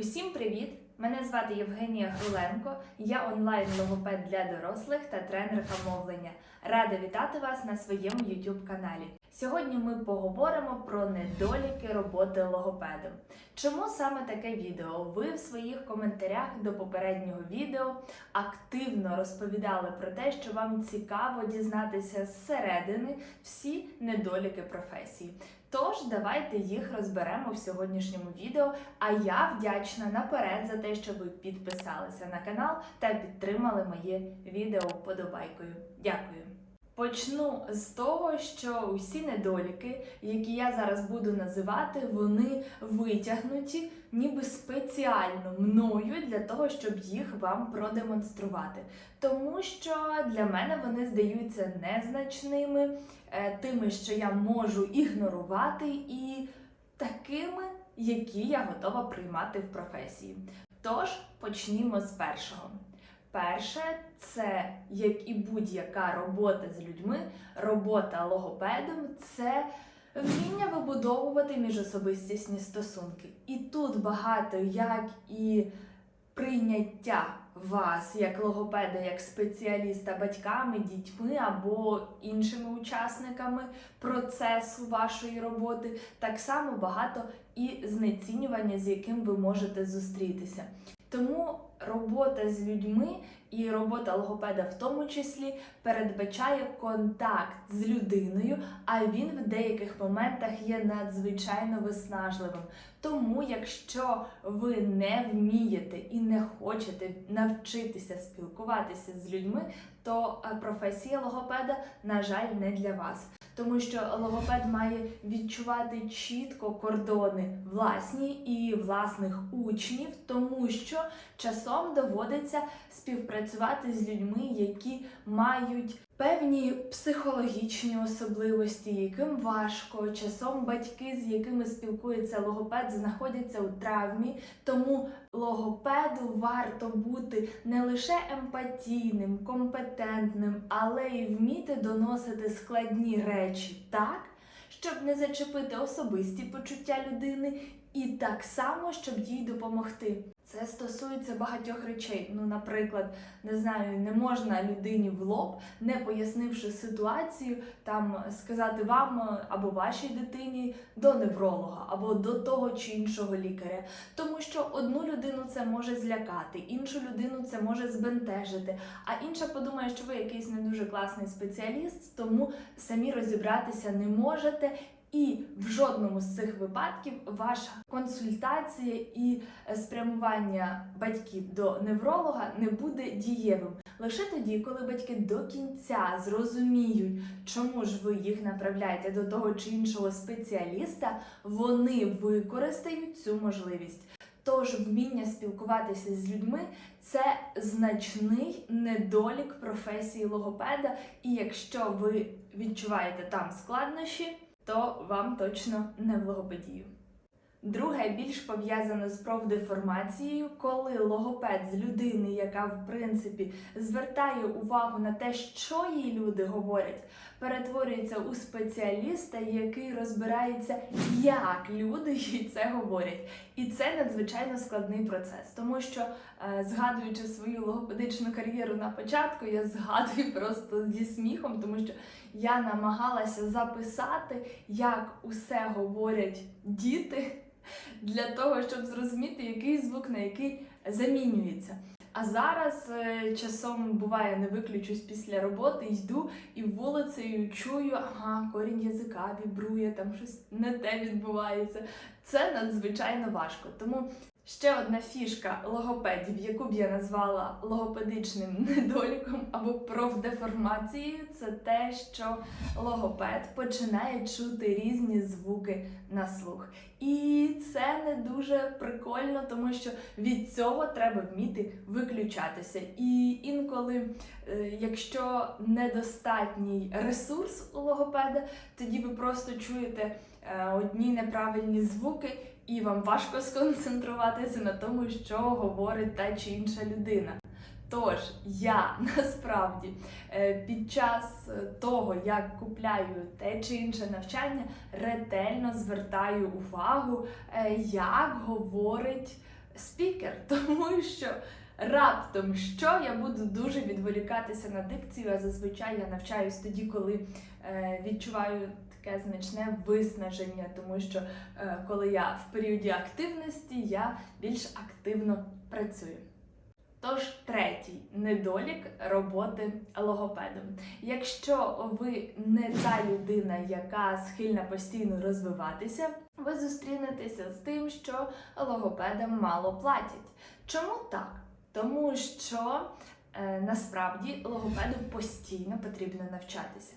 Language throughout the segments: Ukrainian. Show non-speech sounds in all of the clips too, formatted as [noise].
Усім привіт! Мене звати Євгенія Груленко. Я онлайн-логопед для дорослих та тренерка мовлення. Рада вітати вас на своєму YouTube каналі. Сьогодні ми поговоримо про недоліки роботи логопедом. Чому саме таке відео? Ви в своїх коментарях до попереднього відео активно розповідали про те, що вам цікаво дізнатися зсередини всі недоліки професії. Тож давайте їх розберемо в сьогоднішньому відео. А я вдячна наперед за те, що ви підписалися на канал та підтримали моє відео вподобайкою. Дякую. Почну з того, що усі недоліки, які я зараз буду називати, вони витягнуті ніби спеціально мною для того, щоб їх вам продемонструвати. Тому що для мене вони здаються незначними, е, тими, що я можу ігнорувати, і такими, які я готова приймати в професії. Тож почнімо з першого. Перше, це як і будь-яка робота з людьми, робота логопедом це вміння вибудовувати міжособистісні стосунки. І тут багато як і прийняття вас як логопеда, як спеціаліста батьками, дітьми або іншими учасниками процесу вашої роботи, так само багато і знецінювання, з яким ви можете зустрітися. Тому робота з людьми і робота логопеда в тому числі передбачає контакт з людиною, а він в деяких моментах є надзвичайно виснажливим. Тому, якщо ви не вмієте і не хочете навчитися спілкуватися з людьми, то е, професія логопеда, на жаль, не для вас. Тому що логопед має відчувати чітко кордони власні і власних учнів, тому що часом доводиться співпрацювати з людьми, які мають певні психологічні особливості, яким важко. Часом батьки, з якими спілкується логопед, знаходяться у травмі. Тому логопеду варто бути не лише емпатійним, компетентним, але й вміти доносити складні речі так, щоб не зачепити особисті почуття людини, і так само, щоб їй допомогти. Це стосується багатьох речей. Ну, наприклад, не знаю, не можна людині в лоб, не пояснивши ситуацію, там сказати вам е, або вашій дитині до невролога, або до того чи іншого лікаря. Тому що одну людину це може злякати, іншу людину це може збентежити, а інша подумає, що ви якийсь не дуже класний спеціаліст, тому самі розібратися не можете. І в жодному з цих випадків ваша консультація і е, спрямування батьків до невролога не буде дієвим. Лише тоді, коли батьки до кінця зрозуміють, чому ж ви їх направляєте до того чи іншого спеціаліста, вони використають цю можливість. Тож вміння спілкуватися з людьми це значний недолік професії логопеда, і якщо ви відчуваєте там складнощі, то вам точно не в логопедію. Друге, більш пов'язане з профдеформацією, коли логопед з людини, яка в принципі звертає увагу на те, що їй люди говорять, перетворюється у спеціаліста, який розбирається, як люди їй це говорять. І це надзвичайно складний процес, тому що, е, згадуючи свою логопедичну кар'єру на початку, я згадую просто зі сміхом, тому що я намагалася записати, як усе говорять діти, для того, щоб зрозуміти, який звук на який замінюється. А зараз е, часом буває, не виключусь після роботи, йду і вулицею чую, ага, корінь язика вібрує, там щось не те відбувається. Це надзвичайно важко. Тому ще одна фішка логопедів, яку б я назвала логопедичним [laughs] недоліком або профдеформацією, це те, що логопед починає чути різні звуки на слух. І це не дуже прикольно, тому що від цього треба вміти виключатися. І інколи, е, якщо недостатній ресурс у логопеда, тоді ви просто чуєте е, одні неправильні звуки, і вам важко сконцентруватися на тому, що говорить та чи інша людина. Тож я [laughs] насправді е, під час е, того, як купляю те чи інше навчання, ретельно звертаю увагу, е, як говорить спікер, [laughs] тому що раптом що я буду дуже відволікатися на дикцію, а зазвичай я навчаюсь тоді, коли відчуваю таке значне виснаження, тому що е, коли я в періоді активності, я більш активно працюю. Тож, третій недолік роботи логопедом. Якщо ви не та людина, яка схильна постійно розвиватися, ви зустрінетеся з тим, що логопедам мало платять. Чому так? Тому що е, насправді логопеду постійно потрібно навчатися.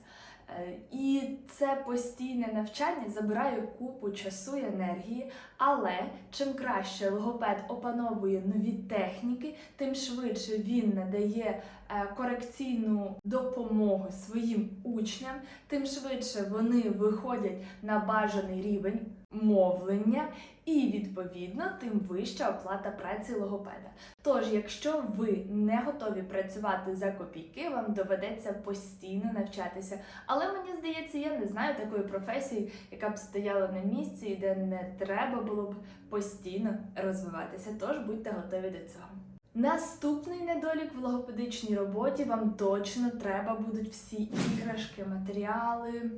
Е, І це постійне навчання забирає купу часу і енергії, але чим краще логопед опановує нові техніки, тим швидше він надає е, корекційну допомогу своїм учням, тим швидше вони виходять на бажаний рівень мовлення, і відповідно тим вища оплата праці логопеда. Тож, якщо ви не готові працювати за копійки, вам доведеться постійно навчатися. Але мені здається, я не знаю такої професії, яка б стояла на місці і де не треба було б постійно розвиватися. Тож будьте готові до цього. Наступний недолік в логопедичній роботі вам точно треба будуть всі іграшки, матеріали,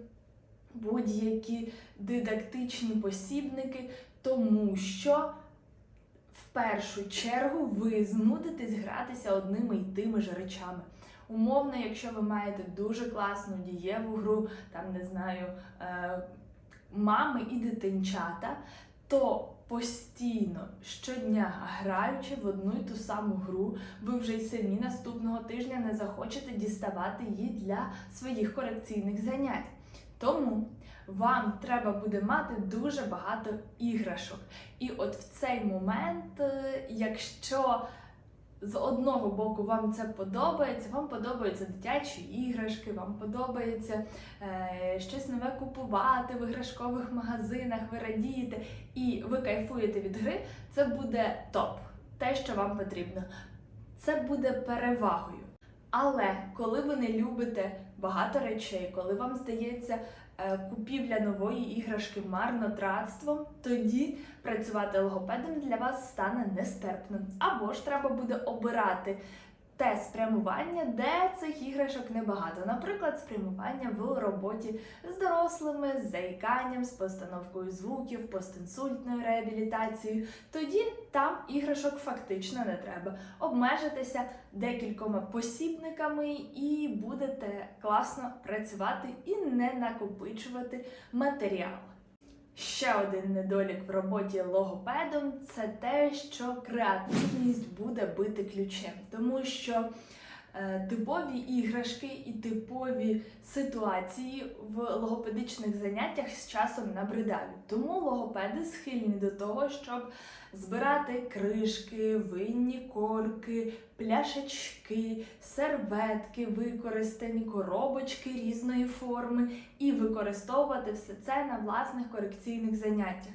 будь-які дидактичні посібники, тому що в першу чергу ви знудитесь гратися одними й тими ж речами. Умовно, якщо ви маєте дуже класну дієву гру, там не знаю, е, мами і дитинчата, то постійно щодня граючи в одну й ту саму гру, ви вже й самі наступного тижня не захочете діставати її для своїх корекційних занять. Тому вам треба буде мати дуже багато іграшок. І от в цей момент, е, якщо з одного боку вам це подобається, вам подобаються дитячі іграшки, вам подобається е, щось нове купувати в іграшкових магазинах, ви радієте і ви кайфуєте від гри, це буде топ, те, що вам потрібно. Це буде перевагою. Але коли ви не любите багато речей, коли вам здається е, купівля нової іграшки марнотратством, тоді працювати логопедом для вас стане нестерпним. Або ж треба буде обирати те спрямування, де цих іграшок небагато. Наприклад, спрямування в роботі з дорослими, з заїканням, з постановкою звуків, постінсультною реабілітацією. Тоді там іграшок фактично не треба. Обмежитися декількома посібниками і будете класно працювати і не накопичувати матеріал. Ще один недолік в роботі логопедом це те, що креативність буде бити ключем, тому що типові іграшки і типові ситуації в логопедичних заняттях з часом набридають. Тому логопеди схильні до того, щоб збирати кришки, винні корки, пляшечки, серветки, використані коробочки різної форми і використовувати все це на власних корекційних заняттях.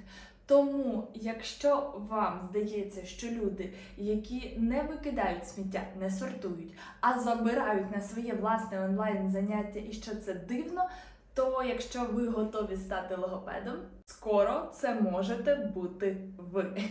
Тому, якщо вам здається, що люди, які не викидають сміття, не сортують, а забирають на своє власне онлайн заняття і що це дивно, то якщо ви готові стати логопедом, скоро це можете бути ви.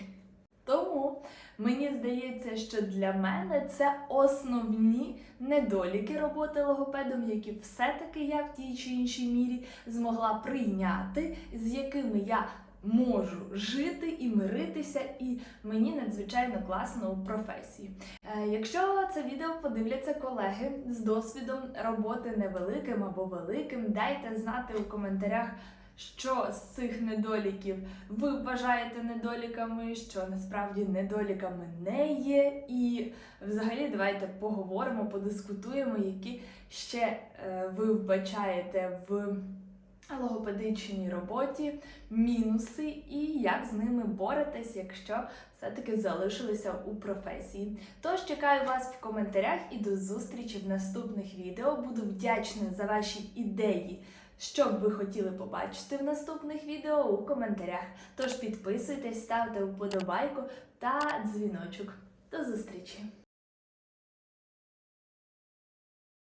Тому мені здається, що для мене це основні недоліки роботи логопедом, які все-таки я в тій чи іншій мірі змогла прийняти, з якими я можу жити і миритися, і мені надзвичайно класно у професії. Е, якщо це відео подивляться колеги з досвідом роботи невеликим або великим, дайте знати у коментарях. Що з цих недоліків ви вважаєте недоліками, що насправді недоліками не є. І взагалі давайте поговоримо, подискутуємо, які ще е, ви вбачаєте в логопедичній роботі мінуси і як з ними боретесь, якщо все-таки залишилися у професії. Тож чекаю вас в коментарях і до зустрічі в наступних відео. Буду вдячна за ваші ідеї. Що б ви хотіли побачити в наступних відео у коментарях. Тож підписуйтесь, ставте вподобайку та дзвіночок. До зустрічі!